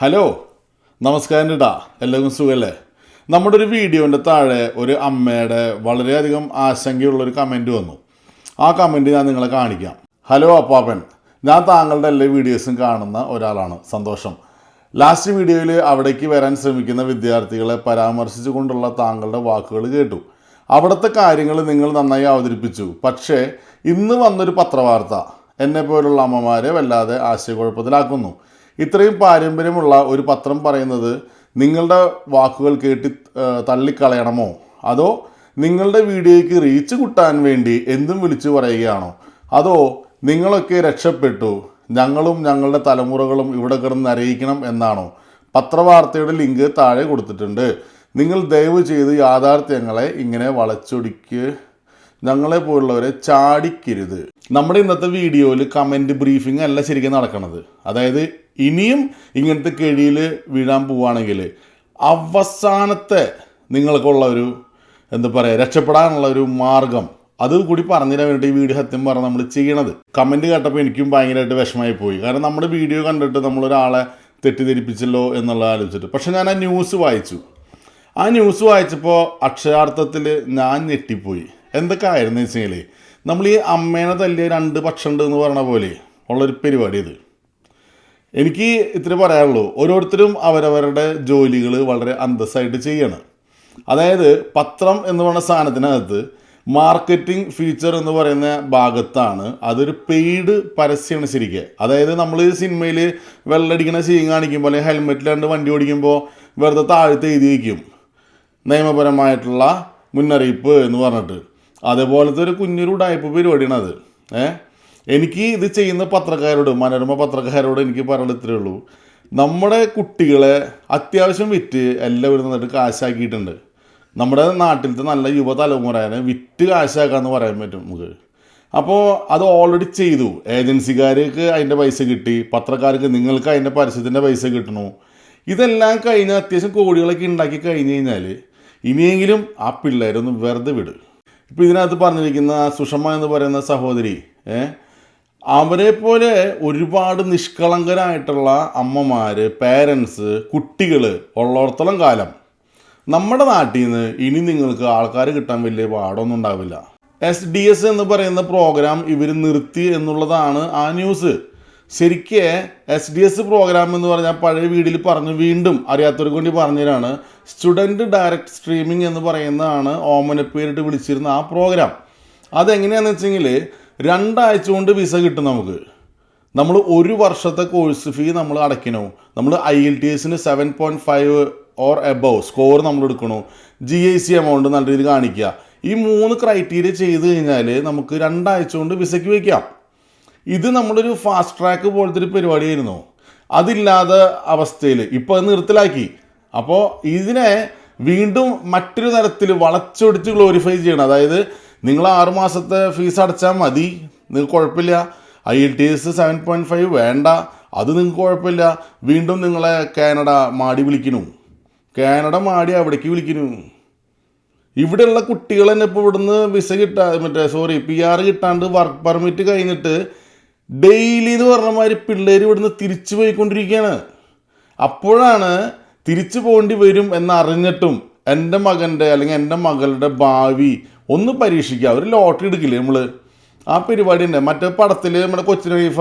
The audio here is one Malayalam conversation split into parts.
ഹലോ നമസ്കാരം ഡാ എല്ലാവർക്കും സുഖമല്ലേ നമ്മുടെ ഒരു വീഡിയോന്റെ താഴെ ഒരു അമ്മയുടെ വളരെയധികം ആശങ്കയുള്ളൊരു കമന്റ് വന്നു. ആ കമന്റ് ഞാൻ നിങ്ങളെ കാണിക്കാം. ഹലോ അപ്പാപ്പൻ. ഞാൻ താങ്കളുടെ എല്ലാ വീഡിയോസും കാണുന്ന ഒരാളാണ്. സന്തോഷം. ലാസ്റ്റ് വീഡിയോയിൽ അവിടേക്ക് വരാൻ ശ്രമിക്കുന്ന വിദ്യാർത്ഥികളെ പരാമർശിച്ചുകൊണ്ടുള്ള താങ്കളുടെ വാക്കുകൾ കേട്ടു. അവിടുത്തെ കാര്യങ്ങൾ നിങ്ങൾ നന്നായി അവതരിപ്പിച്ചു. പക്ഷേ ഇന്ന് വന്നൊരു പത്രവാർത്ത എന്നെ പോലുള്ള അമ്മമാരെ വല്ലാതെ ആശയക്കുഴപ്പത്തിലാക്കുന്നു. ഇത്രയും പാരമ്പര്യമുള്ള ഒരു പത്രം പറയുന്നത് നിങ്ങളുടെ വാക്കുകൾ കേട്ടി തള്ളിക്കളയണമോ? അതോ നിങ്ങളുടെ വീഡിയോയ്ക്ക് റീച്ച് കിട്ടാൻ വേണ്ടി എന്തും വിളിച്ചു പറയുകയാണോ? അതോ നിങ്ങളൊക്കെ രക്ഷപ്പെട്ടു ഞങ്ങളും ഞങ്ങളുടെ തലമുറകളും ഇവിടെ കിടന്ന് അറിയിക്കണം എന്നാണോ? പത്രവാർത്തയുടെ ലിങ്ക് താഴെ കൊടുത്തിട്ടുണ്ട്. നിങ്ങൾ ദയവ് ചെയ്ത് യാഥാർത്ഥ്യങ്ങളെ ഇങ്ങനെ വളച്ചൊടിക്ക്. ഞങ്ങളെ പോലുള്ളവരെ ചാടിക്കരുത്. നമ്മുടെ ഇന്നത്തെ വീഡിയോയിൽ കമന്റ് ബ്രീഫിംഗ് അല്ല ശരിക്കും നടക്കണത്. അതായത് ഇനിയും ഇങ്ങനത്തെ കെഴിയിൽ വീഴാൻ പോവുകയാണെങ്കിൽ അവസാനത്തെ നിങ്ങൾക്കുള്ള ഒരു എന്താ പറയുക രക്ഷപ്പെടാനുള്ള ഒരു മാർഗം. അത് കൂടി പറഞ്ഞുതരാൻ വേണ്ടി ഈ വീഡിയോ സത്യം പറഞ്ഞ് നമ്മൾ ചെയ്യണത്. കമന്റ് കേട്ടപ്പോൾ എനിക്കും ഭയങ്കരമായിട്ട് വിഷമമായി പോയി. കാരണം നമ്മുടെ വീഡിയോ കണ്ടിട്ട് നമ്മളൊരാളെ തെറ്റിദ്ധരിപ്പിച്ചല്ലോ എന്നുള്ള ആലോചിച്ചിട്ട്. പക്ഷെ ഞാൻ ആ ന്യൂസ് വായിച്ചു. ആ ന്യൂസ് വായിച്ചപ്പോൾ അക്ഷരാർത്ഥത്തിൽ ഞാൻ ഞെട്ടിപ്പോയി. എന്തൊക്കെ ആയിരുന്നു കഴിഞ്ഞാൽ നമ്മൾ ഈ അമ്മേനെ തല്ലിയ രണ്ട് പക്ഷമുണ്ട് എന്ന് പറഞ്ഞ പോലെ ഉള്ളൊരു പരിപാടി ഇത്. എനിക്ക് ഇത്ര പറയാനുള്ളൂ. ഓരോരുത്തരും അവരവരുടെ ജോലികൾ വളരെ അന്തസ്സായിട്ട് ചെയ്യണം. അതായത് പത്രം എന്ന് പറയുന്ന സാധനത്തിനകത്ത് മാർക്കറ്റിംഗ് ഫീച്ചർ എന്ന് പറയുന്ന ഭാഗത്താണ് അതൊരു പെയ്ഡ് പരസ്യമാണ് ശരിക്കും. അതായത് നമ്മൾ സിനിമയിൽ വെള്ളടിക്കണ സീൻ കാണിക്കുമ്പോൾ അല്ലെങ്കിൽ ഹെൽമെറ്റിലാണ്ട് വണ്ടി ഓടിക്കുമ്പോൾ വെറുതെ താഴത്ത് എഴുതി വയ്ക്കും നിയമപരമായിട്ടുള്ള മുന്നറിയിപ്പ് എന്ന് പറഞ്ഞിട്ട്. അതേപോലത്തെ ഒരു കുഞ്ഞൊരു ഉടായ്പ പരിപാടിയാണ് അത്. ഏ? എനിക്ക് ഇത് ചെയ്യുന്ന പത്രക്കാരോട് മനോരമ പത്രക്കാരോട് എനിക്ക് പറയാൻ ഇത്രയേ ഉള്ളൂ. നമ്മുടെ കുട്ടികളെ അത്യാവശ്യം വിറ്റ് എല്ലാവരും നന്നായിട്ട് കാശാക്കിയിട്ടുണ്ട്. നമ്മുടെ നാട്ടിലത്തെ നല്ല യുവതലമുറേനെ വിറ്റ് കാശാക്കാന്ന് പറയാൻ പറ്റും നമുക്ക്. അപ്പോൾ അത് ഓൾറെഡി ചെയ്തു. ഏജൻസിക്കാർക്ക് അതിന്റെ പൈസ കിട്ടി. പത്രക്കാർക്ക് നിങ്ങൾക്ക് അതിന്റെ പരസ്യത്തിന്റെ പൈസ കിട്ടണു. ഇതെല്ലാം കഴിഞ്ഞ് അത്യാവശ്യം കോടികളൊക്കെ ഉണ്ടാക്കി കഴിഞ്ഞ് കഴിഞ്ഞാൽ ഇനിയെങ്കിലും ആ പിള്ളേരൊന്ന് വെറുതെ വിട്. ഇപ്പോൾ ഇതിനകത്ത് പറഞ്ഞിരിക്കുന്ന സുഷമ എന്ന് പറയുന്ന സഹോദരി അവരെ പോലെ ഒരുപാട് നിഷ്കളങ്കരായിട്ടുള്ള അമ്മമാർ പേരൻസ് കുട്ടികൾ ഉള്ളിടത്തോളം കാലം. നമ്മുടെ നാട്ടിൽ നിന്ന് ഇനി നിങ്ങൾക്ക് ആൾക്കാർ കിട്ടാൻ വലിയ പാടൊന്നും ഉണ്ടാവില്ല. എസ് ഡി എസ് എന്ന് പറയുന്ന പ്രോഗ്രാം ഇവർ നിർത്തി എന്നുള്ളതാണ് ആ ന്യൂസ് ശരിക്ക് എസ് ഡി എസ് പ്രോഗ്രാം എന്ന് പറഞ്ഞാൽ പഴയ വീടിൽ പറഞ്ഞു വീണ്ടും അറിയാത്തവർക്ക് വേണ്ടി പറഞ്ഞുതരാണ് സ്റ്റുഡന്റ് ഡയറക്റ്റ് സ്ട്രീമിംഗ് എന്ന് പറയുന്നതാണ് ഓമന ഓമനപ്പേരിട്ട് വിളിച്ചിരുന്ന ആ പ്രോഗ്രാം. അതെങ്ങനെയാണെന്ന് വെച്ചെങ്കിൽ രണ്ടാഴ്ച കൊണ്ട് വിസ കിട്ടും നമുക്ക്. നമ്മൾ ഒരു വർഷത്തെ കോഴ്സ് ഫീ നമ്മൾ അടയ്ക്കണോ? നമ്മൾ ഐ എൽ ടി എസിന് seven point five or above score നമ്മൾ എടുക്കണോ? ജി ഐ സി എമൗണ്ട് നല്ല രീതിയിൽ കാണിക്കുക. ഈ മൂന്ന് ക്രൈറ്റീരിയ ചെയ്ത് കഴിഞ്ഞാൽ നമുക്ക് രണ്ടാഴ്ച കൊണ്ട് വിസയ്ക്ക് വയ്ക്കാം ഇത് നമ്മളൊരു ഫാസ്റ്റ് ട്രാക്ക് പോലത്തെ ഒരു പരിപാടിയായിരുന്നു. അതില്ലാതെ അവസ്ഥയിൽ ഇപ്പോൾ അത് നിർത്തലാക്കി. അപ്പോൾ ഇതിനെ വീണ്ടും മറ്റൊരു തരത്തിൽ വളച്ചൊടിച്ച് ഗ്ലോറിഫൈ ചെയ്യണം. അതായത് നിങ്ങൾ ആറുമാസത്തെ ഫീസ് അടച്ചാൽ മതി. നിങ്ങൾക്ക് കുഴപ്പമില്ല. I L T S seven point five വേണ്ട. അത് നിങ്ങൾക്ക് കുഴപ്പമില്ല. വീണ്ടും നിങ്ങളെ കാനഡ മാടി വിളിക്കണു കാനഡ മാടി അവിടേക്ക് വിളിക്കണു ഇവിടെയുള്ള കുട്ടികൾ തന്നെ ഇപ്പോൾ ഇവിടുന്ന് വിസ കിട്ടാ മറ്റേ സോറി പി ആർ കിട്ടാണ്ട് വർക്ക് പെർമിറ്റ് കഴിഞ്ഞിട്ട് ഡെയിലി എന്ന് പറഞ്ഞ മാതിരി പിള്ളേർ ഇവിടുന്ന് തിരിച്ചു പോയിക്കൊണ്ടിരിക്കുകയാണ്. അപ്പോഴാണ് തിരിച്ചു പോകേണ്ടി വരും എന്നറിഞ്ഞിട്ടും എന്റെ മകന്റെ അല്ലെങ്കിൽ എന്റെ മകളുടെ ഭാവി ഒന്ന് പരീക്ഷിക്കുക. ഒരു ലോട്ടറി എടുക്കില്ലേ നമ്മൾ ആ പരിപാടി ഉണ്ട്. മറ്റേ പടത്തിൽ നമ്മുടെ കൊച്ചിൻ വൈഫ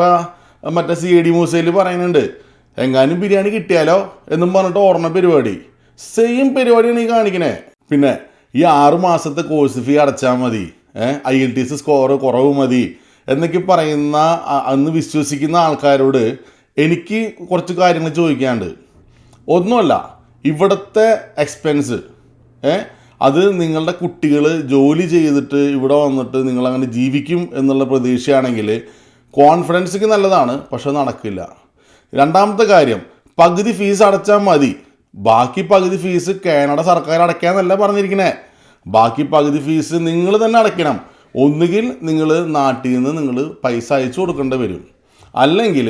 മറ്റേ സി ഡി മൂസയിൽ പറയുന്നുണ്ട് എങ്ങാനും ബിരിയാണി കിട്ടിയാലോ? എന്നും പറഞ്ഞിട്ട് ഓർമ്മ പരിപാടി. സെയിം പരിപാടിയാണ് ഈ കാണിക്കണേ. പിന്നെ ഈ ആറ് മാസത്തെ കോഴ്സ് ഫീ അടച്ചാൽ മതി. I L T S score കുറവ് മതി എന്നൊക്കെ പറയുന്ന അന്ന് വിശ്വസിക്കുന്ന ആൾക്കാരോട് എനിക്ക് കുറച്ച് കാര്യങ്ങൾ ചോദിക്കാണ്ട് ഒന്നുമല്ല ഇവിടുത്തെ എക്സ്പെൻസ് ഏ? അത് നിങ്ങളുടെ കുട്ടികൾ ജോലി ചെയ്തിട്ട് ഇവിടെ വന്നിട്ട് നിങ്ങളങ്ങനെ ജീവിക്കും എന്നുള്ള പ്രതീക്ഷയാണെങ്കിൽ കോൺഫിഡൻസിക്ക് നല്ലതാണ് പക്ഷെ നടക്കില്ല. രണ്ടാമത്തെ കാര്യം പകുതി ഫീസ് അടച്ചാൽ മതി. ബാക്കി പകുതി ഫീസ് കാനഡ സർക്കാർ അടയ്ക്കാന്നല്ല പറഞ്ഞിരിക്കണേ. ബാക്കി പകുതി ഫീസ് നിങ്ങൾ തന്നെ അടയ്ക്കണം. ഒന്നുകിൽ നിങ്ങൾ നാട്ടിൽ നിന്ന് നിങ്ങൾ പൈസ അയച്ചു കൊടുക്കേണ്ടി വരും. അല്ലെങ്കിൽ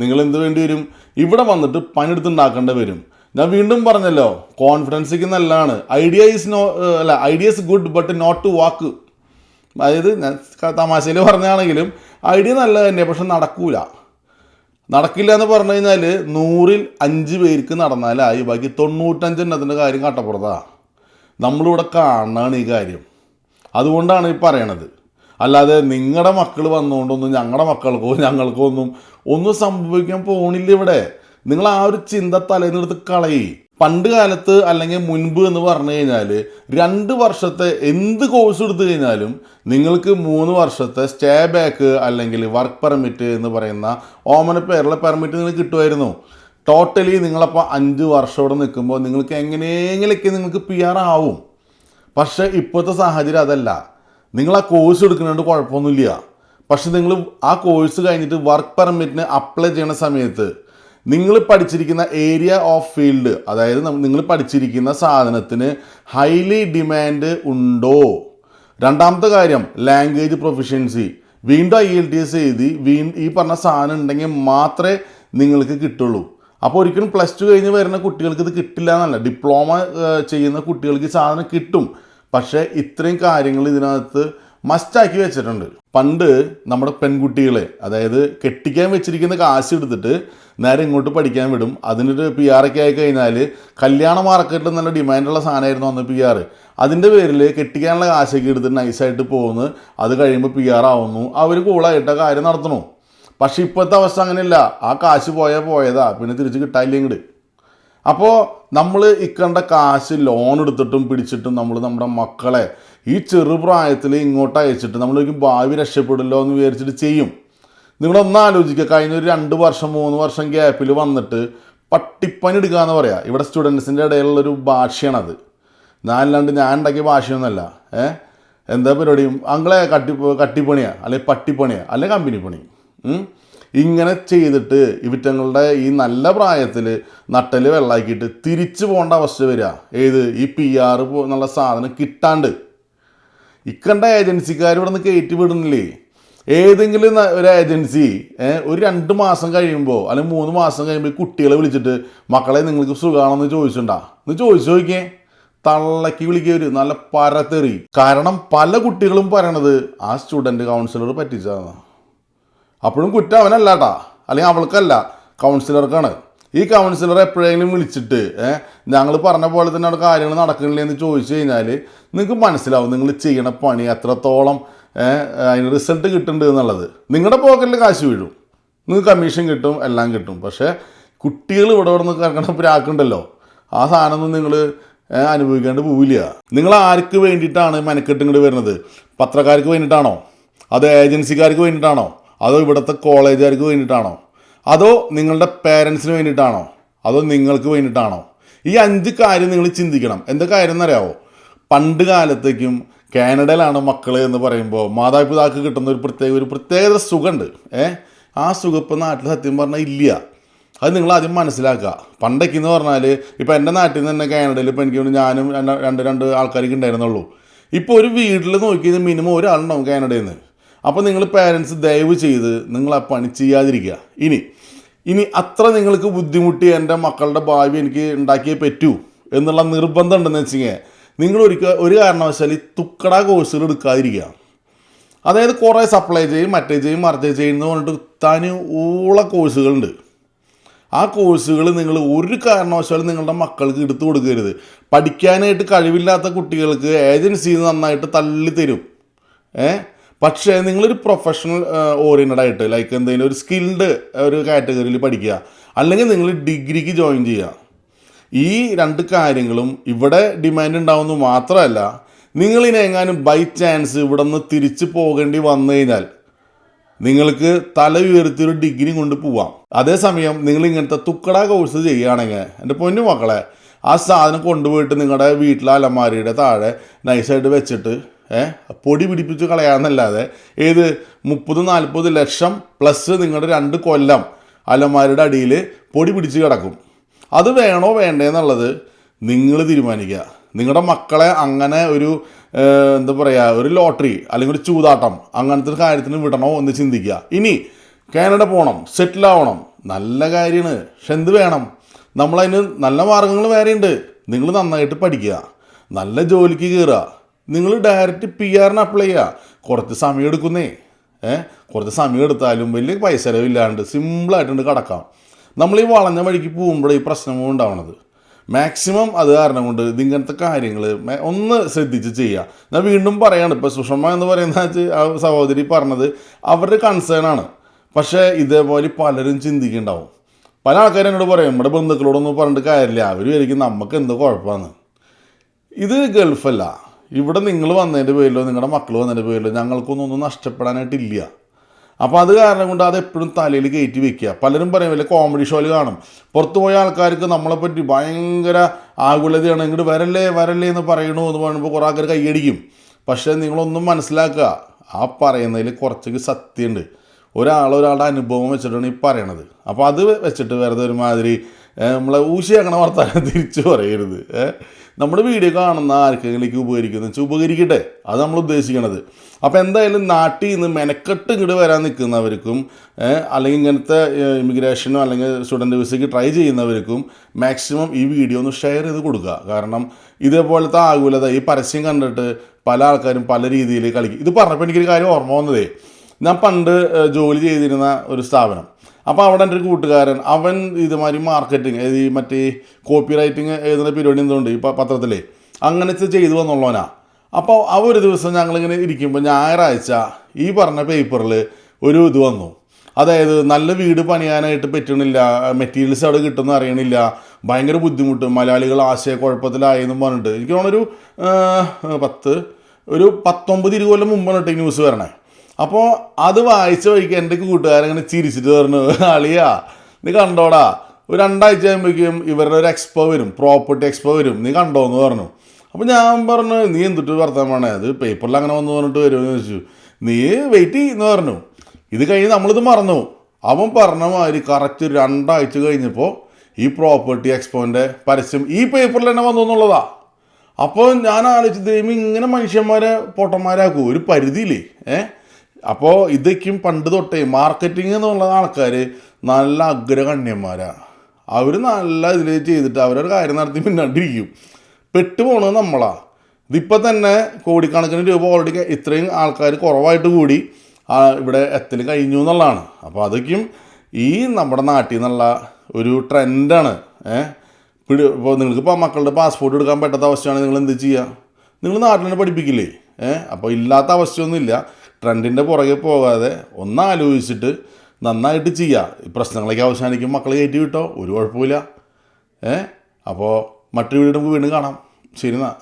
നിങ്ങൾ എന്ത് വേണ്ടി വരും? ഇവിടെ വന്നിട്ട് പണിയെടുത്തുണ്ടാക്കേണ്ടി വരും. ഞാൻ വീണ്ടും പറഞ്ഞല്ലോ കോൺഫിഡൻസിക്ക് നല്ലതാണ്. ഐഡിയ ഈസ് നോ അല്ല idea is good but not to walk അതായത് ഞാൻ തമാശയിൽ പറഞ്ഞാണെങ്കിലും ഐഡിയ നല്ലത് തന്നെ പക്ഷെ നടക്കൂല. നടക്കില്ല എന്ന് പറഞ്ഞു കഴിഞ്ഞാൽ നൂറിൽ അഞ്ച് പേർക്ക് നടന്നാലായി. ബാക്കി തൊണ്ണൂറ്റഞ്ചെണ്ണത്തിന്റെ കാര്യം കട്ടപ്പുറത്താണ് നമ്മളിവിടെ കാണാണ് ഈ കാര്യം. അതുകൊണ്ടാണ് ഈ പറയണത്. അല്ലാതെ നിങ്ങളുടെ മക്കൾ വന്നുകൊണ്ടൊന്നും ഞങ്ങളുടെ മക്കൾക്കോ ഞങ്ങൾക്കോ ഒന്നും ഒന്നും സംഭവിക്കാൻ പോണില്ല ഇവിടെ. നിങ്ങൾ ആ ഒരു ചിന്ത തലേന്നെടുത്ത് കളയി. പണ്ട് കാലത്ത് അല്ലെങ്കിൽ മുൻപ് എന്ന് പറഞ്ഞു കഴിഞ്ഞാൽ രണ്ട് വർഷത്തെ എന്ത് കോഴ്സ് എടുത്തു കഴിഞ്ഞാലും നിങ്ങൾക്ക് മൂന്ന് വർഷത്തെ സ്റ്റേ ബാക്ക് അല്ലെങ്കിൽ വർക്ക് പെർമിറ്റ് എന്ന് പറയുന്ന ഓമന പേരുള്ള പെർമിറ്റ് നിങ്ങൾ കിട്ടുമായിരുന്നു. ടോട്ടലി നിങ്ങളപ്പോൾ അഞ്ച് വർഷം ഇവിടെ നിൽക്കുമ്പോൾ നിങ്ങൾക്ക് എങ്ങനെയെങ്കിലൊക്കെ നിങ്ങൾക്ക് പി ആർ ആവും. പക്ഷേ ഇപ്പോഴത്തെ സാഹചര്യം അതല്ല. നിങ്ങൾ ആ കോഴ്സ് എടുക്കുന്നുണ്ട് കുഴപ്പമൊന്നുമില്ല. പക്ഷെ നിങ്ങൾ ആ കോഴ്സ് കഴിഞ്ഞിട്ട് വർക്ക് പെർമിറ്റിന് അപ്ലൈ ചെയ്യുന്ന സമയത്ത് നിങ്ങൾ പഠിച്ചിരിക്കുന്ന ഏരിയ ഓഫ് ഫീൽഡ് അതായത് നിങ്ങൾ പഠിച്ചിരിക്കുന്ന സാധനത്തിന് ഹൈലി ഡിമാൻഡ് ഉണ്ടോ? രണ്ടാമത്തെ കാര്യം ലാംഗ്വേജ് പ്രൊഫിഷ്യൻസി വീണ്ടും ഐ എൽ ടി എസ് എഴുതി വീ ഈ പറഞ്ഞ സാധനം ഉണ്ടെങ്കിൽ മാത്രമേ നിങ്ങൾക്ക് കിട്ടുള്ളൂ. അപ്പോൾ ഒരിക്കലും പ്ലസ് ടു കഴിഞ്ഞ് വരുന്ന കുട്ടികൾക്ക് ഇത് കിട്ടില്ല എന്നല്ല. ഡിപ്ലോമ ചെയ്യുന്ന കുട്ടികൾക്ക് ഈ സാധനം കിട്ടും. പക്ഷേ ഇത്രയും കാര്യങ്ങൾ ഇതിനകത്ത് മസ്റ്റാക്കി വെച്ചിട്ടുണ്ട്. പണ്ട് നമ്മുടെ പെൺകുട്ടികളെ അതായത് കെട്ടിക്കാൻ വെച്ചിരിക്കുന്ന കാശ് എടുത്തിട്ട് നേരെ ഇങ്ങോട്ട് പഠിക്കാൻ വിടും. അതിനൊരു പി ആർ ഒക്കെ ആയി കഴിഞ്ഞാൽ കല്യാണ മാർക്കറ്റിൽ നല്ല ഡിമാൻഡുള്ള സാധനമായിരുന്നു അന്ന് പി ആർ അതിന്റെ പേരിൽ കെട്ടിക്കാനുള്ള കാശൊക്കെ എടുത്തിട്ട് നൈസായിട്ട് പോകുന്നു അത് കഴിയുമ്പോൾ പി ആർ ആവുന്നു. അവർ കൂളായിട്ട് കാര്യം നടത്തണു. പക്ഷേ ഇപ്പോഴത്തെ അവസ്ഥ അങ്ങനെയല്ല. ആ കാശ് പോയാൽ പോയതാ. പിന്നെ തിരിച്ച് കിട്ടാനില്ല ഇങ്ങോട്ട് അപ്പോൾ നമ്മൾ ഇക്കണ്ട കാശ് ലോൺ എടുത്തിട്ടും പിടിച്ചിട്ടും നമ്മൾ നമ്മുടെ മക്കളെ ഈ ചെറുപ്രായത്തിൽ ഇങ്ങോട്ട് അയച്ചിട്ട് നമ്മളൊരിക്കും ഭാവി രക്ഷപ്പെടില്ലോ എന്ന് വിചാരിച്ചിട്ട് ചെയ്യും. നിങ്ങളൊന്ന് ആലോചിക്കുക കഴിഞ്ഞ ഒരു രണ്ട് വർഷം മൂന്ന് വർഷം ഗ്യാപ്പിൽ വന്നിട്ട് പട്ടിപ്പനി എടുക്കുക എന്ന് പറയാം. ഇവിടെ സ്റ്റുഡൻസിന്റെ ഇടയിലുള്ളൊരു ഭാഷയാണത്. ഞാനല്ലാണ്ട് ഞാൻ ഉണ്ടാക്കിയ ഭാഷയൊന്നുമല്ല ഏഹ് എന്താ പരിപാടിയും അങ്ങളെ കട്ടി കട്ടിപ്പണിയാണ് അല്ലെങ്കിൽ പട്ടിപ്പണിയാണ് അല്ലെങ്കിൽ കമ്പനി പണി. ഇങ്ങനെ ചെയ്തിട്ട് ഇവറ്റങ്ങളുടെ ഈ നല്ല പ്രായത്തിൽ നട്ടൽ വെള്ളാക്കിയിട്ട് തിരിച്ചു പോകേണ്ട അവസ്ഥ വരിക. ഏത്? ഈ പി ആർ എന്നുള്ള സാധനം കിട്ടാണ്ട്. ഇക്കണ്ട ഏജൻസിക്കാർ ഇവിടെ നിന്ന് കയറ്റി വിടുന്നില്ലേ? ഏതെങ്കിലും ഒരു ഏജൻസി ഒരു രണ്ട് മാസം കഴിയുമ്പോൾ അല്ലെങ്കിൽ മൂന്ന് മാസം കഴിയുമ്പോൾ കുട്ടികളെ വിളിച്ചിട്ട് മക്കളെ നിങ്ങൾക്ക് സുഖമാണെന്ന് ചോദിച്ചിട്ടുണ്ടാ? എന്ന് ചോദിച്ചു നോക്കിയേ. തള്ളക്കി ഒരു നല്ല പരത്തെറി കാരണം പല കുട്ടികളും പറയണത് ആ സ്റ്റുഡന്റ് കൗൺസിലർ പറ്റിച്ചതാണ്. അപ്പോഴും കുറ്റം അവനല്ലാട്ടാ. അല്ലെങ്കിൽ അവൾക്കല്ല. കൗൺസിലർക്കാണ് ഈ കൗൺസിലർ എപ്പോഴെങ്കിലും വിളിച്ചിട്ട് ഞങ്ങൾ പറഞ്ഞ പോലെ തന്നെ അവിടെ കാര്യങ്ങൾ നടക്കണില്ലേ എന്ന് ചോദിച്ചു കഴിഞ്ഞാൽ നിങ്ങൾക്ക് മനസ്സിലാവും നിങ്ങൾ ചെയ്യണ പണി എത്രത്തോളം അതിന് റിസൾട്ട് കിട്ടുന്നുണ്ട് എന്നുള്ളത്. നിങ്ങളുടെ പോക്കറ്റിൽ കാശ് വീഴും. നിങ്ങൾക്ക് കമ്മീഷൻ കിട്ടും എല്ലാം കിട്ടും. പക്ഷേ കുട്ടികൾ ഇവിടെ ഇവിടെ നിന്ന് കിടക്കണ പ്രാക്കുണ്ടല്ലോ ആ സാധനമൊന്നും നിങ്ങൾ അനുഭവിക്കാണ്ട് പോവില്ല. നിങ്ങൾ ആർക്ക് വേണ്ടിയിട്ടാണ് മെനക്കെട്ട് ഇങ്ങോട്ട് വരുന്നത്? പത്രക്കാർക്ക് വേണ്ടിയിട്ടാണോ? അത് ഏജൻസിക്കാർക്ക് വേണ്ടിയിട്ടാണോ? അതോ ഇവിടുത്തെ കോളേജുകാർക്ക് വേണ്ടിയിട്ടാണോ? അതോ നിങ്ങളുടെ പേരൻസിന് വേണ്ടിയിട്ടാണോ? അതോ നിങ്ങൾക്ക് വേണ്ടിയിട്ടാണോ? ഈ അഞ്ച് കാര്യം നിങ്ങൾ ചിന്തിക്കണം. എന്താ കാര്യം എന്നറിയാവോ? പണ്ട് കാലത്തേക്കും കാനഡയിലാണ് മക്കൾ എന്ന് പറയുമ്പോൾ മാതാപിതാക്കൾ കിട്ടുന്ന ഒരു പ്രത്യേക ഒരു പ്രത്യേക സുഖമുണ്ട്. ഏ? ആ സുഖം ഇപ്പം നാട്ടിൽ സത്യം പറഞ്ഞാൽ ഇല്ല. അത് നിങ്ങൾ ആദ്യം മനസ്സിലാക്കുക. പണ്ടൊക്കെ എന്ന് പറഞ്ഞാൽ ഇപ്പോൾ എന്റെ നാട്ടിൽ നിന്ന് തന്നെ കാനഡയിൽ ഇപ്പോൾ എനിക്ക് ഞാനും രണ്ട് രണ്ട് ആൾക്കാർക്ക് ഉണ്ടായിരുന്നുള്ളൂ. ഇപ്പോൾ ഒരു വീട്ടിൽ നോക്കി കഴിഞ്ഞാൽ മിനിമം ഒരാളുണ്ടാവും കാനഡയിൽ നിന്ന്. അപ്പോൾ നിങ്ങൾ പേരൻസ് ദയവ് ചെയ്ത് നിങ്ങൾ ആ പണി ചെയ്യാതിരിക്കുക. ഇനി ഇനി അത്ര നിങ്ങൾക്ക് ബുദ്ധിമുട്ടി എന്റെ മക്കളുടെ ഭാവി എനിക്ക് ഉണ്ടാക്കിയേ പറ്റൂ എന്നുള്ള നിർബന്ധം ഉണ്ടെന്ന് വെച്ചിങ്ങനെ നിങ്ങൾ ഒരിക്കൽ ഒരു കാരണവശാൽ ഈ തുക്കട കോഴ്സുകൾ എടുക്കാതിരിക്കുക. അതായത് കുറേ സപ്ലൈ ചെയ്യും മറ്റേ ചെയ്യും മറിച്ചേ ചെയ്യുന്നു പറഞ്ഞിട്ട് തനി ഊള കോഴ്സുകളുണ്ട് ആ കോഴ്സുകൾ നിങ്ങൾ ഒരു കാരണവശാലും നിങ്ങളുടെ മക്കൾക്ക് എടുത്തു കൊടുക്കരുത്. പഠിക്കാനായിട്ട് കഴിവില്ലാത്ത കുട്ടികൾക്ക് നിന്ന് നന്നായിട്ട് തള്ളി തരും ഏ? പക്ഷേ നിങ്ങളൊരു പ്രൊഫഷണൽ ഓറിയന്റഡ് ആയിട്ട് ലൈക്ക് എന്തെങ്കിലും ഒരു സ്കിൽഡ് ഒരു കാറ്റഗറിയിൽ പഠിക്കുക. അല്ലെങ്കിൽ നിങ്ങൾ ഡിഗ്രിക്ക് ജോയിൻ ചെയ്യുക. ഈ രണ്ട് കാര്യങ്ങളും ഇവിടെ ഡിമാൻഡ് ഉണ്ടാവുന്നു മാത്രമല്ല നിങ്ങളിനെങ്ങാനും ബൈ ചാൻസ് ഇവിടെ നിന്ന് തിരിച്ചു പോകേണ്ടി വന്നു കഴിഞ്ഞാൽ നിങ്ങൾക്ക് തല ഉയർത്തി ഒരു ഡിഗ്രി കൊണ്ട് പോവാം. അതേസമയം നിങ്ങൾ ഇങ്ങനത്തെ തുക്കട കോഴ്സ് ചെയ്യുകയാണെങ്കിൽ എന്റെ പൊന്നു മക്കളെ ആ സാധനം കൊണ്ടുപോയിട്ട് നിങ്ങളുടെ വീട്ടിലെ അലമാരിയുടെ താഴെ നൈസായിട്ട് വെച്ചിട്ട് പൊടി പിടിപ്പിച്ച് കളയാന്നല്ലാതെ ഏത് മുപ്പത് നാൽപ്പത് ലക്ഷം പ്ലസ് നിങ്ങളുടെ രണ്ട് കൊല്ലം അലമാരുടെ അടിയിൽ പൊടി പിടിച്ച് കിടക്കും. അത് വേണോ വേണ്ടേ എന്നുള്ളത് നിങ്ങൾ തീരുമാനിക്കുക നിങ്ങളുടെ മക്കളെ അങ്ങനെ ഒരു എന്താ പറയുക ഒരു ലോട്ടറി അല്ലെങ്കിൽ ഒരു ചൂതാട്ടം അങ്ങനത്തെ കാര്യത്തിന് വിടണോ എന്ന് ചിന്തിക്കുക ഇനി കാനഡ പോകണം സെറ്റിൽ ആവണം. നല്ല കാര്യമാണ് പക്ഷെ എന്ത് വേണം? നമ്മളതിന് നല്ല മാർഗങ്ങൾ വേറെയുണ്ട്. നിങ്ങൾ നന്നായിട്ട് പഠിക്കുക നല്ല ജോലിക്ക് കയറുക നിങ്ങൾ ഡയറക്റ്റ് പി ആറിന് അപ്ലൈ ചെയ്യുക കുറച്ച് സമയം എടുക്കുന്നേ. ഏഹ് കുറച്ച് സമയം എടുത്താലും വലിയ പൈസ ചിലവില്ലാണ്ട് സിമ്പിളായിട്ടുണ്ട് കടക്കാം. നമ്മൾ ഈ വളഞ്ഞ വഴിക്ക് പോകുമ്പോഴേ ഈ പ്രശ്നമോ ഉണ്ടാവണത്. മാക്സിമം അത് കാരണം കൊണ്ട് ഇതിങ്ങനത്തെ കാര്യങ്ങൾ ഒന്ന് ശ്രദ്ധിച്ച് ചെയ്യുക ഞാൻ വീണ്ടും പറയാണ് ഇപ്പോൾ സുഷമ എന്ന് പറയുന്ന ആ സഹോദരി പറഞ്ഞത് അവരുടെ കൺസേൺ ആണ്. പക്ഷേ ഇതേപോലെ പലരും ചിന്തിക്കുന്നുണ്ടാവും. പല ആൾക്കാരും എന്നോട് പറയും നമ്മുടെ ബന്ധുക്കളോടൊന്നും പറഞ്ഞിട്ട് കാര്യമില്ല. അവർ വിചാരിക്കും നമുക്ക് എന്തോ കുഴപ്പമാണ്. ഇത് ഗൾഫല്ല. ഇവിടെ നിങ്ങൾ വന്നതിന്റെ പേരിലോ നിങ്ങളുടെ മക്കൾ വന്നതിന്റെ പേരിലോ ഞങ്ങൾക്കൊന്നും ഒന്നും നഷ്ടപ്പെടാനായിട്ടില്ല. അപ്പോൾ അത് കാരണം കൊണ്ട് അത് എപ്പോഴും തലയിൽ കയറ്റി വെക്കുക. പലരും പറയും വല്ല കോമഡി ഷോയിൽ കാണും. പുറത്തു പോയ ആൾക്കാർക്ക് നമ്മളെപ്പറ്റി ഭയങ്കര ആകുലതയാണ്. ഇങ്ങോട്ട് വരല്ലേ വരല്ലേ എന്ന് പറയണു എന്ന് പറയുമ്പോൾ കുറേ ആൾക്കാർ കൈയടിക്കും പക്ഷേ നിങ്ങളൊന്നും മനസ്സിലാക്കുക. ആ പറയുന്നതിൽ കുറച്ചൊക്കെ സത്യമുണ്ട് ഒരാൾ ഒരാളുടെ അനുഭവം വെച്ചിട്ടാണ് ഈ പറയണത്. അപ്പോൾ അത് വെച്ചിട്ട് വെറുതെ ഒരുമാതിരി നമ്മളെ ഊശിയാക്കണ വർത്താനം തിരിച്ചു പറയരുത്. നമ്മുടെ വീഡിയോ കാണുന്ന ആർക്കെങ്കിലേക്ക് ഉപകരിക്കുന്ന വെച്ചാൽ ഉപകരിക്കട്ടെ. അത് നമ്മൾ ഉദ്ദേശിക്കണത്. അപ്പോൾ എന്തായാലും നാട്ടിൽ നിന്ന് മെനക്കെട്ട് ഇങ്ങോട്ട് വരാൻ നിൽക്കുന്നവർക്കും അല്ലെങ്കിൽ ഇങ്ങനത്തെ ഇമിഗ്രേഷനോ അല്ലെങ്കിൽ സ്റ്റുഡന്റ് വിസയ്ക്ക് ട്രൈ ചെയ്യുന്നവർക്കും മാക്സിമം ഈ വീഡിയോ ഒന്ന് ഷെയർ ചെയ്ത് കൊടുക്കുക. കാരണം ഇതേപോലത്തെ ആകുലത ഈ പരസ്യം കണ്ടിട്ട് പല ആൾക്കാരും പല രീതിയിൽ കളിക്കും. ഇത് പറഞ്ഞപ്പോൾ എനിക്കൊരു കാര്യം ഓർമ്മ വന്നതേ. ഞാൻ പണ്ട് ജോലി ചെയ്തിരുന്ന ഒരു സ്ഥാപനം. അപ്പോൾ അവിടെ എന്റെ ഒരു കൂട്ടുകാരൻ അവൻ ഇതുമാതിരി മാർക്കറ്റിംഗ് ഈ മറ്റേ കോപ്പി റൈറ്റിംഗ് എഴുതുന്ന പരിപാടി എന്തുകൊണ്ട് ഈ പത്രത്തിലെ? അങ്ങനത്തെ ചെയ്തു വന്നുള്ളവനാ അപ്പോൾ ആ ഒരു ദിവസം ഞങ്ങളിങ്ങനെ ഇരിക്കുമ്പോൾ ഞായറാഴ്ച ഈ പറഞ്ഞ പേപ്പറിൽ ഒരു ഇത് വന്നു. അതായത് നല്ല വീട് പണിയാനായിട്ട് പറ്റണില്ല മെറ്റീരിയൽസ് അവിടെ കിട്ടുമെന്ന് അറിയണില്ല ഭയങ്കര ബുദ്ധിമുട്ട് മലയാളികൾ ആശയക്കുഴപ്പത്തിലായെന്നും പറഞ്ഞിട്ട്. എനിക്ക് തോന്നുന്നൊരു പത്ത് ഒരു പത്തൊമ്പത് ഇരുപത് കൊല്ലം മുമ്പാണ് കേട്ടോ ഈ ന്യൂസ് വരണേ. അപ്പോൾ അത് വായിച്ച വഴിക്ക് എന്റെ കൂട്ടുകാരൻ ഇങ്ങനെ ചിരിച്ചിട്ട് പറഞ്ഞു അളിയാ നീ കണ്ടോടാ ഒരു രണ്ടാഴ്ച കഴിയുമ്പോഴേക്കും ഇവരുടെ ഒരു എക്സ്പോ വരും പ്രോപ്പർട്ടി എക്സ്പോ വരും നീ കണ്ടോ എന്ന് പറഞ്ഞു. അപ്പോൾ ഞാൻ പറഞ്ഞു നീ എന്തിട്ട് വർത്തമാനമാണ് അത് പേപ്പറിൽ അങ്ങനെ വന്നു പറഞ്ഞിട്ട് വരുമെന്ന് ചോദിച്ചു. നീ വെയിറ്റ് ചെയ്യുന്നു പറഞ്ഞു. ഇത് കഴിഞ്ഞ് നമ്മളിത് മറന്നു. അവൻ പറഞ്ഞ മാതിരി കറക്റ്റ് രണ്ടാഴ്ച കഴിഞ്ഞപ്പോൾ ഈ പ്രോപ്പർട്ടി എക്സ്പോന്റെ പരസ്യം ഈ പേപ്പറിൽ തന്നെ വന്നു എന്നുള്ളതാ. അപ്പോൾ ഞാൻ ആലോചിച്ചു ദൈവം ഇങ്ങനെ മനുഷ്യന്മാരെ പൊട്ടന്മാരാക്കൂ ഒരു പരിധിയില്ലേ? ഏ? അപ്പോൾ ഇതൊക്കെയും പണ്ട് തൊട്ടേ മാർക്കറ്റിംഗ് എന്നുള്ള ആൾക്കാർ നല്ല അഗ്രഗണ്യന്മാരാണ് അവർ നല്ല ഇതിൽ ചെയ്തിട്ട് അവരൊരു കാര്യം നടത്തി പിന്നാണ്ടിരിക്കും. പെട്ടു നമ്മളാണ് നമ്മളാ. ഇതിപ്പോൾ തന്നെ കോടിക്കണക്കിന് രൂപ ഓൾറെഡി ഇത്രയും ആൾക്കാർ കുറവായിട്ട് കൂടി ഇവിടെ എത്തൽ കഴിഞ്ഞു എന്നുള്ളതാണ്. അപ്പോൾ അതൊക്കെയും ഈ നമ്മുടെ നാട്ടിൽ നിന്നുള്ള ഒരു ട്രെൻഡാണ് ഏഹ് പിടി ഇപ്പോൾ നിങ്ങൾക്ക് ഇപ്പോൾ മക്കളുടെ പാസ്പോർട്ട് എടുക്കാൻ പറ്റാത്ത അവസ്ഥയാണ് നിങ്ങൾ എന്ത് ചെയ്യുക നിങ്ങൾ നാട്ടിൽ തന്നെ പഠിപ്പിക്കില്ലേ? ഏഹ് അപ്പോൾ ഇല്ലാത്ത അവസ്ഥയൊന്നുമില്ല. ട്രെൻഡിന്റെ പുറകെ പോകാതെ ഒന്ന് ആലോചിച്ചിട്ട് നന്നായിട്ട് ചെയ്യുക പ്രശ്നങ്ങളൊക്കെ അവസാനിക്കും മക്കളെ കയറ്റി വിട്ടോ ഒരു കുഴപ്പമില്ല. ഏ? അപ്പോൾ മറ്റൊരു നമുക്ക് വീണ്ടും കാണാം. ശരി എന്നാ.